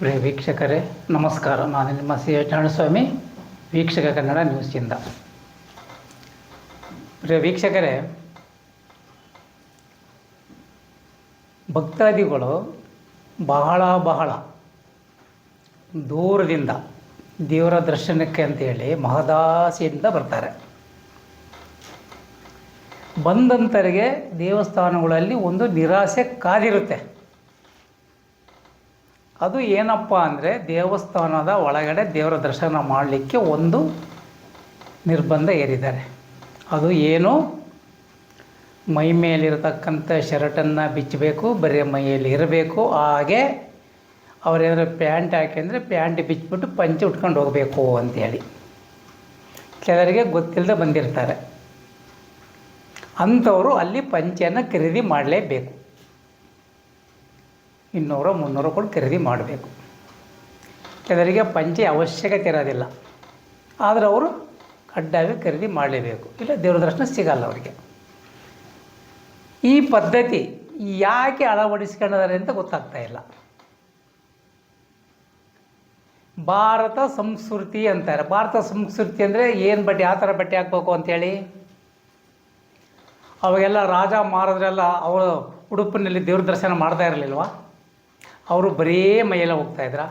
ಪ್ರಿಯ ವೀಕ್ಷಕರೇ, ನಮಸ್ಕಾರ. ನಾನು ನಿಮ್ಮ ಸಿ ಎಚ್ ಸ್ವಾಮಿ ವೀಕ್ಷಕ ಕನ್ನಡ ನ್ಯೂಸಿಂದ ಪ್ರಿಯ ವೀಕ್ಷಕರೇ, ಭಕ್ತಾದಿಗಳು ಬಹಳ ಬಹಳ ದೂರದಿಂದ ದೇವರ ದರ್ಶನಕ್ಕೆ ಅಂತೇಳಿ ಮಹದಾಸೆಯಿಂದ ಬರ್ತಾರೆ. ಬಂದಂತರಿಗೆ ದೇವಸ್ಥಾನಗಳಲ್ಲಿ ಒಂದು ನಿರಾಸೆ ಕಾದಿರುತ್ತೆ. ಅದು ಏನಪ್ಪ ಅಂದರೆ ದೇವಸ್ಥಾನದ ಒಳಗಡೆ ದೇವರ ದರ್ಶನ ಮಾಡಲಿಕ್ಕೆ ಒಂದು ನಿರ್ಬಂಧ ಏರಿದ್ದಾರೆ. ಅದು ಏನು? ಮೈ ಮೇಲಿರತಕ್ಕಂಥ ಶರ್ಟನ್ನು ಬಿಚ್ಚಬೇಕು, ಬರೀ ಮೈಯಲ್ಲಿ ಇರಬೇಕು. ಹಾಗೆ ಅವರೇನಾದ್ರು ಪ್ಯಾಂಟ್ ಹಾಕಿದ್ರೆ ಪ್ಯಾಂಟ್ ಬಿಚ್ಚಿಬಿಟ್ಟು ಪಂಚೆ ಉಟ್ಕೊಂಡು ಹೋಗಬೇಕು ಅಂತೇಳಿ. ಕೆಲವರಿಗೆ ಗೊತ್ತಿಲ್ಲದೆ ಬಂದಿರ್ತಾರೆ. ಅಂಥವರು ಅಲ್ಲಿ ಪಂಚೆಯನ್ನು ಖರೀದಿ ಮಾಡಲೇಬೇಕು. ಇನ್ನೂರು, ಮುನ್ನೂರು ಕೊಟ್ಟು ಖರೀದಿ ಮಾಡಬೇಕು. ಕೆಲವರಿಗೆ ಪಂಚೆ ಅವಶ್ಯಕತೆ ಇರೋದಿಲ್ಲ. ಆದರೆ ಅವರು ಕಡ್ಡಾಯ ಖರೀದಿ ಮಾಡಲೇಬೇಕು. ಇಲ್ಲ ದೇವ್ರ ದರ್ಶನ ಸಿಗಲ್ಲ ಅವರಿಗೆ. ಈ ಪದ್ಧತಿ ಯಾಕೆ ಅಳವಡಿಸ್ಕೊಂಡಿದ್ದಾರೆ ಅಂತ ಗೊತ್ತಾಗ್ತಾ ಇಲ್ಲ. ಭಾರತ ಸಂಸ್ಕೃತಿ ಅಂತಾರೆ ಭಾರತ ಸಂಸ್ಕೃತಿ ಅಂದರೆ ಏನು ಬಟ್ಟೆ ಯಾವ ಥರ ಬಟ್ಟೆ ಹಾಕ್ಬೇಕು ಅಂತೇಳಿ ಅವಾಗೆಲ್ಲ ರಾಜ ಮಾರದ್ರೆಲ್ಲ ಅವರು ಉಡುಪಿನಲ್ಲಿ ದೇವ್ರ ದರ್ಶನ ಮಾಡ್ತಾ ಇರಲಿಲ್ವಾ? ಅವರು ಬರೀ ಮೈಯೆಲ್ಲ ಹೋಗ್ತಾಯಿದ್ರ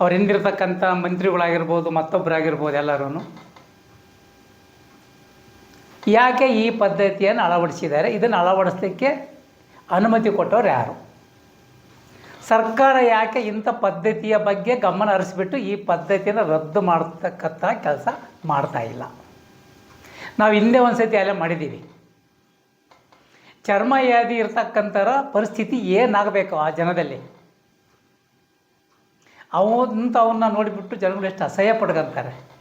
ಅವ್ರ ಹಿಂದಿರ್ತಕ್ಕಂಥ ಮಂತ್ರಿಗಳಾಗಿರ್ಬೋದು ಮತ್ತೊಬ್ಬರಾಗಿರ್ಬೋದು ಎಲ್ಲರೂ ಯಾಕೆ ಈ ಪದ್ಧತಿಯನ್ನು ಅಳವಡಿಸಿದ್ದಾರೆ? ಇದನ್ನು ಅಳವಡಿಸಲಿಕ್ಕೆ ಅನುಮತಿ ಕೊಟ್ಟವ್ರು ಯಾರು? ಸರ್ಕಾರ ಯಾಕೆ ಇಂಥ ಪದ್ಧತಿಯ ಬಗ್ಗೆ ಗಮನ ಹರಿಸ್ಬಿಟ್ಟು ಈ ಪದ್ಧತಿಯನ್ನು ರದ್ದು ಮಾಡ್ತಕ್ಕಂಥ ಕೆಲಸ ಮಾಡ್ತಾ ಇಲ್ಲ? ನಾವು ಹಿಂದೆ ಒಂದು ಸತಿ ಅಲ್ಲೇ ಮಾಡಿದ್ದೀವಿ ಚರ್ಮವ್ಯಾಧಿ ಇರ್ತಕ್ಕಂಥರ ಪರಿಸ್ಥಿತಿ ಏನಾಗಬೇಕು ಆ ಜನದಲ್ಲಿ? ಅವನ್ನ ನೋಡಿಬಿಟ್ಟು ಜನಗಳು ಎಷ್ಟು ಅಸಹ್ಯ ಪಡ್ಕೊಂತಾರೆ.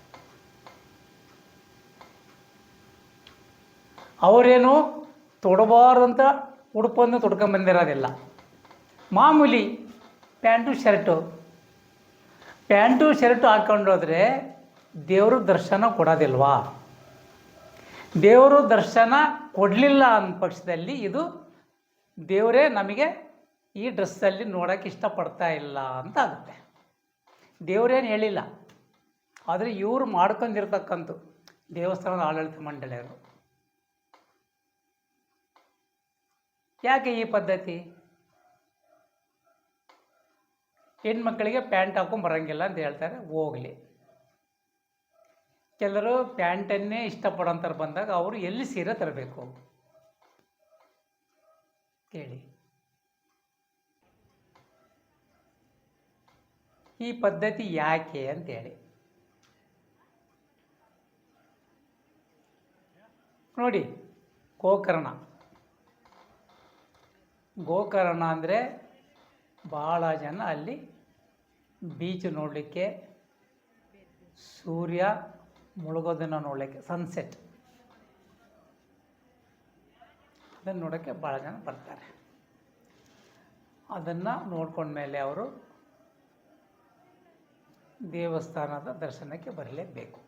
ಅವರೇನು ತೊಡಬಾರ್ದಂತ ಉಡುಪನ್ನು ತೊಡ್ಕೊಂಬಂದಿರೋದಿಲ್ಲ ಮಾಮೂಲಿ ಪ್ಯಾಂಟು, ಶರ್ಟು. ಪ್ಯಾಂಟು, ಶರ್ಟು ಹಾಕ್ಕೊಂಡೋದ್ರೆ ದೇವ್ರ ದರ್ಶನ ಕೊಡೋದಿಲ್ವಾ? ದೇವರು ದರ್ಶನ ಕೊಡಲಿಲ್ಲ ಅಂದ ಪಕ್ಷದಲ್ಲಿ ಇದು ದೇವರೇ ನಮಗೆ ಈ ಡ್ರೆಸ್ಸಲ್ಲಿ ನೋಡೋಕ್ಕೆ ಇಷ್ಟಪಡ್ತಾ ಇಲ್ಲ ಅಂತ ಆಗುತ್ತೆ. ದೇವರೇನು ಹೇಳಿಲ್ಲ. ಆದರೆ ಇವರು ಮಾಡ್ಕೊಂಡಿರ್ತಕ್ಕಂಥ ದೇವಸ್ಥಾನದ ಆಡಳಿತ ಮಂಡಳಿಯರು ಯಾಕೆ ಈ ಪದ್ಧತಿ? ಹೆಣ್ಮಕ್ಳಿಗೆ ಪ್ಯಾಂಟ್ ಹಾಕೊಂಡು ಬರೋಂಗಿಲ್ಲ ಅಂತ ಹೇಳ್ತಾರೆ, ಹೋಗಲಿ. ಕೆಲವರು ಪ್ಯಾಂಟನ್ನೇ ಇಷ್ಟಪಡೋಂಥವ್ರು ಬಂದಾಗ ಅವರು ಎಲ್ಲಿ ಸೀರೆ ತರಬೇಕು? ಕೇಳಿ. ಈ ಪದ್ಧತಿ ಯಾಕೆ ಅಂತೇಳಿ ನೋಡಿ, ಗೋಕರ್ಣ. ಗೋಕರ್ಣ ಅಂದರೆ ಭಾಳ ಜನ ಅಲ್ಲಿ ಬೀಚ್ ನೋಡಲಿಕ್ಕೆ ಸೂರ್ಯ ಮುಳುಗೋದನ್ನು ನೋಡಲಿಕ್ಕೆ. ಸನ್ಸೆಟ್ ಅದನ್ನು ನೋಡೋಕ್ಕೆ ಭಾಳ ಜನ ಬರ್ತಾರೆ. ಅದನ್ನು ನೋಡ್ಕೊಂಡ್ಮೇಲೆ ಅವರು ದೇವಸ್ಥಾನದ ದರ್ಶನಕ್ಕೆ ಬರಲೇಬೇಕು.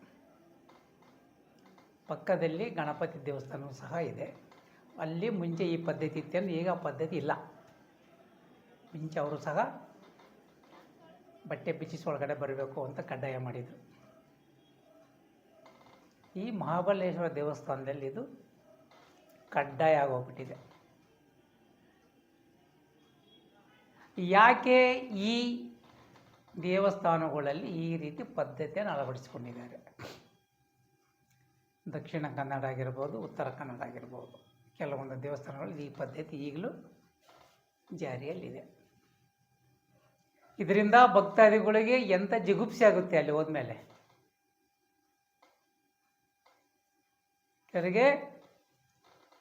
ಪಕ್ಕದಲ್ಲಿ ಗಣಪತಿ ದೇವಸ್ಥಾನವೂ ಸಹ ಇದೆ. ಅಲ್ಲಿ ಮುಂಚೆ ಈ ಪದ್ಧತಿ ಇತ್ತು ಈಗ ಪದ್ಧತಿ ಇಲ್ಲ. ಮುಂಚೆ ಅವರು ಸಹ ಬಟ್ಟೆ ಬಿಚ್ಚಿಸಿ ಒಳಗಡೆ ಬರಬೇಕು ಅಂತ ಕಡ್ಡಾಯ ಮಾಡಿದರು. ಈ ಮಹಾಬಲೇಶ್ವರ ದೇವಸ್ಥಾನದಲ್ಲಿ ಇದು ಕಡ್ಡಾಯ ಆಗೋಗ್ಬಿಟ್ಟಿದೆ. ಯಾಕೆ ಈ ದೇವಸ್ಥಾನಗಳಲ್ಲಿ ಈ ರೀತಿ ಪದ್ಧತಿಯನ್ನು ಅಳವಡಿಸಿಕೊಂಡಿದ್ದಾರೆ? ದಕ್ಷಿಣ ಕನ್ನಡ ಆಗಿರ್ಬೋದು, ಉತ್ತರ ಕನ್ನಡ ಆಗಿರ್ಬೋದು, ಕೆಲವೊಂದು ದೇವಸ್ಥಾನಗಳಲ್ಲಿ ಈ ಪದ್ಧತಿ ಈಗಲೂ ಜಾರಿಯಲ್ಲಿದೆ. ಇದರಿಂದ ಭಕ್ತಾದಿಗಳಿಗೆ ಎಂಥ ಜಿಗುಪ್ಸೆ ಆಗುತ್ತೆ ಅಲ್ಲಿ ಹೋದ್ಮೇಲೆ? ಕೆಲವರಿಗೆ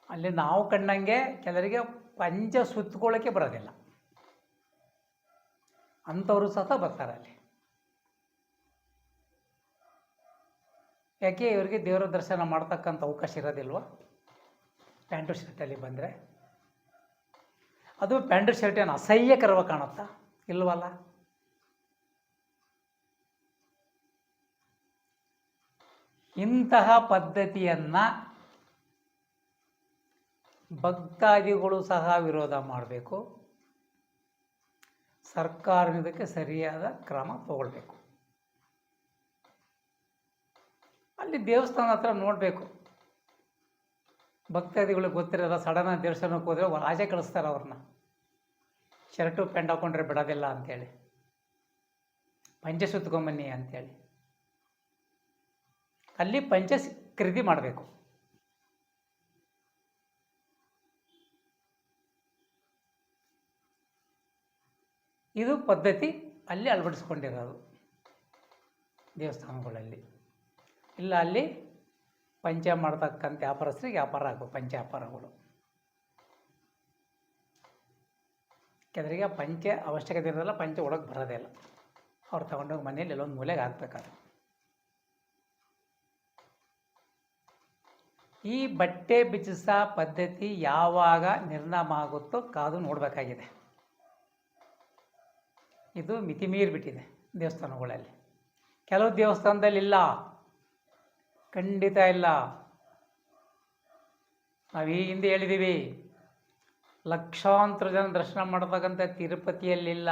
ಅಲ್ಲಿ ನಾವು ಕಂಡಂಗೆ ಕೆಲವರಿಗೆ ಪಂಚ ಸುತ್ತಕೊಳ್ಳೋಕ್ಕೆ ಬರೋದಿಲ್ಲ. ಅಂಥವರು ಸಹ ಬರ್ತಾರೆ ಅಲ್ಲಿ. ಯಾಕೆ ಇವರಿಗೆ ದೇವರ ದರ್ಶನ ಮಾಡ್ತಕ್ಕಂಥ ಅವಕಾಶ ಇರೋದಿಲ್ವ? ಪ್ಯಾಂಟು ಶರ್ಟಲ್ಲಿ ಬಂದರೆ. ಅದು ಪ್ಯಾಂಟು ಶರ್ಟ್ ಏನು ಅಸಹ್ಯಕರವಾಗಿ ಕಾಣುತ್ತಾ? ಇಲ್ವಲ್ಲ? ಇಂತಹ ಪದ್ಧತಿಯನ್ನು ಭಕ್ತಾದಿಗಳು ಸಹ ವಿರೋಧ ಮಾಡಬೇಕು. ಸರ್ಕಾರ ಇದಕ್ಕೆ ಸರಿಯಾದ ಕ್ರಮ ತಗೊಳ್ಬೇಕು. ಅಲ್ಲಿ ದೇವಸ್ಥಾನ ಹತ್ರ ನೋಡಬೇಕು. ಭಕ್ತಾದಿಗಳಿಗೆ ಗೊತ್ತಿರಲ್ಲ, ಸಡನ್ ದೇವಸ್ಥಾನಕ್ಕೆ ಹೋದರೆ ಆಚೆ ಕಳಿಸ್ತಾರೆ ಅವ್ರನ್ನ. ಶರ್ಟು, ಪ್ಯಾಂಟ್ ಹಾಕೊಂಡ್ರೆ ಬಿಡೋದಿಲ್ಲ ಅಂತೇಳಿ. ಪಂಚೆ ಸುತ್ಕೊಂಬನ್ನಿ ಅಂತೇಳಿ. ಅಲ್ಲಿ ಪಂಚ ಖರೀದಿ ಮಾಡಬೇಕು. ಇದು ಪದ್ಧತಿ ಅಲ್ಲಿ ಅಳವಡಿಸ್ಕೊಂಡಿರೋದು ದೇವಸ್ಥಾನಗಳಲ್ಲಿ. ಇಲ್ಲ ಅಲ್ಲಿ ಪಂಚ ಮಾಡ್ತಕ್ಕಂಥ ವ್ಯಾಪಾರಸ್ಥರಿಗೆ ವ್ಯಾಪಾರ ಆಗಬೇಕು, ಪಂಚ ವ್ಯಾಪಾರಗಳು. ಕೆಲವರಿಗೆ ಪಂಚೆ ಅವಶ್ಯಕತೆ ಇರೋದಿಲ್ಲ ಪಂಚೆ ಒಳಗೆ ಬರೋದೇ ಇಲ್ಲ. ಅವ್ರು ತೊಗೊಂಡೋಗಿ ಮನೇಲಿ ಎಲ್ಲೊಂದು ಮೂಲೆಗೆ ಹಾಕ್ಬೇಕಾದ್ರೆ. ಈ ಬಟ್ಟೆ ಬಿಚ್ಚಿಸ ಪದ್ಧತಿ ಯಾವಾಗ ನಿರ್ನಾಮ ಆಗುತ್ತೋ ಕಾದು ನೋಡಬೇಕಾಗಿದೆ. ಇದು ಮಿತಿ ಮೀರಿಬಿಟ್ಟಿದೆ ದೇವಸ್ಥಾನಗಳಲ್ಲಿ. ಕೆಲವು ದೇವಸ್ಥಾನದಲ್ಲಿ ಇಲ್ಲ ಖಂಡಿತ ಇಲ್ಲ. ನಾವು ಈ ಹಿಂದೆ ಹೇಳಿದ್ದೀವಿ ಲಕ್ಷಾಂತರ ಜನ ದರ್ಶನ ಮಾಡತಕ್ಕಂಥ ತಿರುಪತಿಯಲ್ಲಿಲ್ಲ.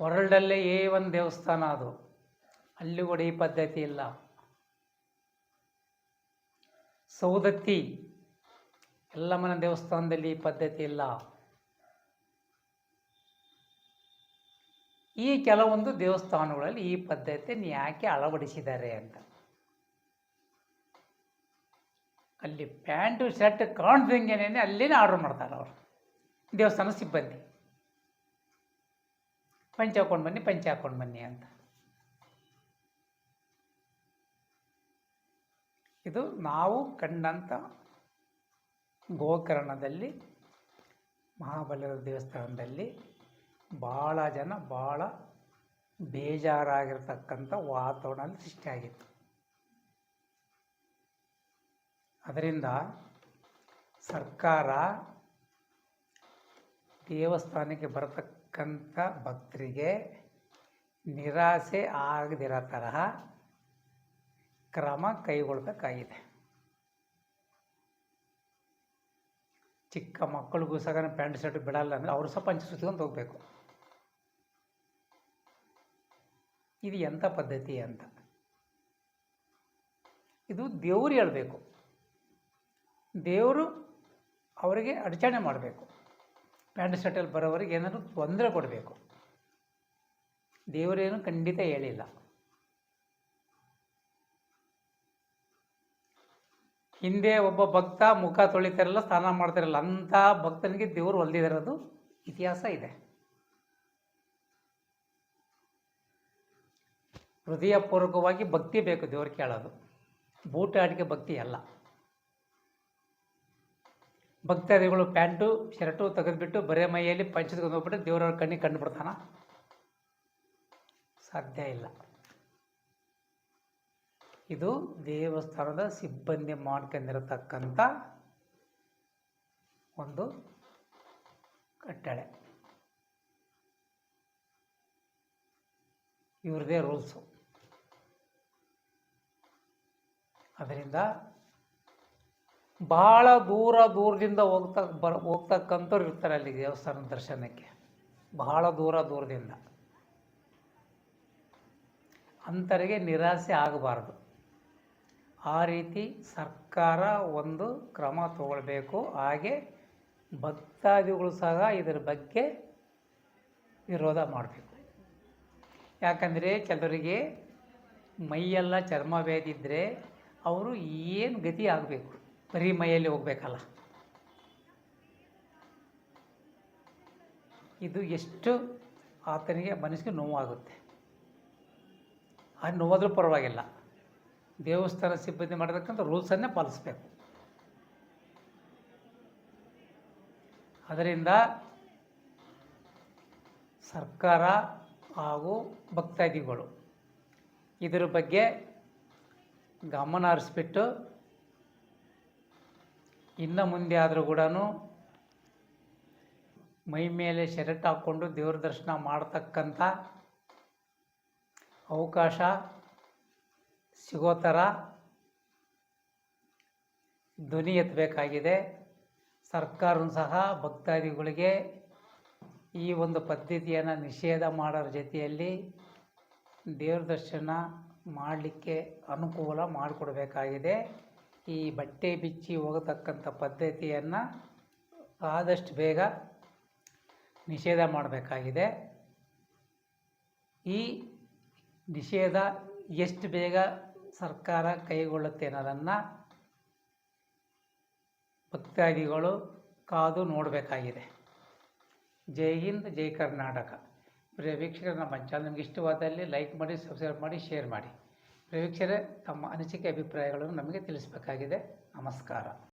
ವರ್ಲ್ಡಲ್ಲೇ ಏ ಒಂದು ದೇವಸ್ಥಾನ ಅದು. ಅಲ್ಲಿ ಕೂಡ ಈ ಪದ್ಧತಿ ಇಲ್ಲ. ಸೌದತ್ತಿ ಎಲ್ಲಮ್ಮನ ದೇವಸ್ಥಾನದಲ್ಲಿ ಈ ಪದ್ಧತಿ ಇಲ್ಲ. ಈ ಕೆಲವೊಂದು ದೇವಸ್ಥಾನಗಳಲ್ಲಿ ಈ ಪದ್ಧತಿಯನ್ನು ಯಾಕೆ ಅಳವಡಿಸಿದ್ದಾರೆ ಅಂತ. ಅಲ್ಲಿ ಪ್ಯಾಂಟು, ಶರ್ಟ್ ಕಾಣ್ದಂಗೆನೇ ಅಲ್ಲಿನೇ ಆರ್ಡರ್ ಮಾಡ್ತಾರೆ ಅವರು. ದೇವಸ್ಥಾನ ಸಿಬ್ಬಂದಿ. ಪಂಚ ಹಾಕೊಂಡು ಬನ್ನಿ, ಪಂಚ ಹಾಕೊಂಡು ಬನ್ನಿ ಅಂತ. ಇದು ನಾವು ಕಂಡಂಥ ಗೋಕರ್ಣದಲ್ಲಿ, ಮಹಾಬಲೇಶ್ವರ ದೇವಸ್ಥಾನದಲ್ಲಿ ಭಾಳ ಜನ ಭಾಳ ಬೇಜಾರಾಗಿರ್ತಕ್ಕಂಥ ವಾತಾವರಣ ಸೃಷ್ಟಿಯಾಗಿತ್ತು. ಅದರಿಂದ ಸರ್ಕಾರ ದೇವಸ್ಥಾನಕ್ಕೆ ಬರತಕ್ಕಂಥ ಭಕ್ತರಿಗೆ ನಿರಾಸೆ ಆಗದಿರೋ ತರಹ ಕ್ರಮ ಕೈಗೊಳ್ಬೇಕಾಗಿದೆ. ಚಿಕ್ಕ ಮಕ್ಕಳಿಗೂ ಸಹ ಪ್ಯಾಂಟ್ ಶರ್ಟ್ ಬಿಡಲ್ಲ ಅಂದರೆ ಅವರು ಸಹ ಪಂಚ ಸುತ್ಕೊಂಡು ಹೋಗಬೇಕು. ಇದು ಎಂಥ ಪದ್ಧತಿ ಅಂತ. ಇದು ದೇವರು ಹೇಳಬೇಕು. ದೇವರು ಅವರಿಗೆ ಅಡಚಣೆ ಮಾಡಬೇಕು. ಪ್ಯಾಂಟ್ ಶರ್ಟಲ್ಲಿ ಬರೋವರಿಗೆ ಏನಾದರೂ ತೊಂದರೆ ಕೊಡಬೇಕು. ದೇವರೇನು ಖಂಡಿತ ಹೇಳಿಲ್ಲ. ಹಿಂದೆ ಒಬ್ಬ ಭಕ್ತ ಮುಖ ತೊಳಿತಾರಲ್ಲ, ಸ್ನಾನ ಮಾಡ್ತಾರಲ್ಲ ಅಂಥ ಭಕ್ತನಿಗೆ ದೇವರು ಹೊಲ್ದಿದಿರೋದು ಇತಿಹಾಸ ಇದೆ. ಹೃದಯಪೂರ್ವಕವಾಗಿ ಭಕ್ತಿ ಬೇಕು ದೇವ್ರು ಕೇಳೋದು. ಬೂಟಾಟಿಕೆ ಭಕ್ತಿ ಅಲ್ಲ. ಭಕ್ತಾದಿಗಳು ಪ್ಯಾಂಟು, ಶರ್ಟು ತೆಗೆದುಬಿಟ್ಟು ಬರೇ ಮೈಯಲ್ಲಿ ಪಂಚದ ಹೋಗ್ಬಿಟ್ಟು ದೇವರವ್ರ ಕಣ್ಣಿಗೆ ಕಂಡುಬಿಡ್ತಾನ ಸಾಧ್ಯ ಇಲ್ಲ. ಇದು ದೇವಸ್ಥಾನದ ಸಿಬ್ಬಂದಿ ಮಾಡ್ಕೊಂಡಿರತಕ್ಕಂಥ ಒಂದು ಕಟ್ಟಳೆ. ಇವ್ರದೇ ರೂಲ್ಸು. ಅದರಿಂದ ಭಾಳ ದೂರ ದೂರದಿಂದ ಹೋಗ್ತಾ ಬರ್ ಹೋಗ್ತಕ್ಕಂಥವ್ರು ಇರ್ತಾರೆ ಅಲ್ಲಿ ದೇವಸ್ಥಾನ ದರ್ಶನಕ್ಕೆ. ಬಹಳ ದೂರ ದೂರದಿಂದ. ಅಂಥವರಿಗೆ ನಿರಾಸೆ ಆಗಬಾರ್ದು. ಆ ರೀತಿ ಸರ್ಕಾರ ಒಂದು ಕ್ರಮ ತಗೊಳ್ಬೇಕು. ಹಾಗೆ ಭಕ್ತಾದಿಗಳು ಸಹ ಇದರ ಬಗ್ಗೆ ವಿರೋಧ ಮಾಡಬೇಕು. ಯಾಕಂದರೆ ಕೆಲವರಿಗೆ ಮೈಯೆಲ್ಲ ಚರ್ಮ ಬೇದಿದ್ದರೆ ಅವರು ಏನು ಗತಿ ಆಗಬೇಕು? ಬರೀ ಮೈಯಲ್ಲಿ ಹೋಗ್ಬೇಕಲ್ಲ. ಇದು ಎಷ್ಟು ಆತನಿಗೆ ಮನಸ್ಸಿಗೆ ನೋವಾಗುತ್ತೆ. ಆ ನೋವಾದರೂ ಪರವಾಗಿಲ್ಲ. ದೇವಸ್ಥಾನ ಸಿಬ್ಬಂದಿ ಮಾಡತಕ್ಕಂಥ ರೂಲ್ಸನ್ನೇ ಪಾಲಿಸ್ಬೇಕು. ಅದರಿಂದ ಸರ್ಕಾರ ಹಾಗೂ ಭಕ್ತಾದಿಗಳು ಇದರ ಬಗ್ಗೆ ಗಮನ ಹರಿಸ್ಬಿಟ್ಟು ಇನ್ನು ಮುಂದೆ ಆದರೂ ಕೂಡ ಮೈ ಮೇಲೆ ಶರ್ಟ್ ಹಾಕ್ಕೊಂಡು ದೇವ್ರ ದರ್ಶನ ಮಾಡ್ತಕ್ಕಂಥ ಅವಕಾಶ ಸಿಗೋ ಥರ ಧ್ವನಿ ಎತ್ತಬೇಕಾಗಿದೆ. ಸರ್ಕಾರವೂ ಸಹ ಭಕ್ತಾದಿಗಳಿಗೆ ಈ ಒಂದು ಪದ್ಧತಿಯನ್ನು ನಿಷೇಧ ಮಾಡೋರ ಜೊತೆಯಲ್ಲಿ ದೇವ್ರ ದರ್ಶನ ಮಾಡಲಿಕ್ಕೆ ಅನುಕೂಲ ಮಾಡಿಕೊಡ್ಬೇಕಾಗಿದೆ. ಈ ಬಟ್ಟೆ ಬಿಚ್ಚಿ ಹೋಗತಕ್ಕಂಥ ಪದ್ಧತಿಯನ್ನು ಆದಷ್ಟು ಬೇಗ ನಿಷೇಧ ಮಾಡಬೇಕಾಗಿದೆ. ಈ ನಿಷೇಧ ಎಷ್ಟು ಬೇಗ ಸರ್ಕಾರ ಕೈಗೊಳ್ಳುತ್ತೆ ಅನ್ನೋದನ್ನು ಭಕ್ತಾದಿಗಳು ಕಾದು ನೋಡಬೇಕಾಗಿದೆ. ಜೈ ಹಿಂದ್, ಜೈ ಕರ್ನಾಟಕ. ಪ್ರಿಯ ವೀಕ್ಷಕರು, ನಮ್ಮ ಚಾನಲ್ ನಿಮಗೆ ಇಷ್ಟವಾದಲ್ಲಿ ಲೈಕ್ ಮಾಡಿ ಸಬ್ಸ್ಕ್ರೈಬ್ ಮಾಡಿ ಶೇರ್ ಮಾಡಿ. ಪ್ರಿಯ ವೀಕ್ಷಕರೇ ತಮ್ಮ ಅನಿಸಿಕೆ, ಅಭಿಪ್ರಾಯಗಳನ್ನು ನಮಗೆ ತಿಳಿಸಬೇಕಾಗಿದೆ. ನಮಸ್ಕಾರ.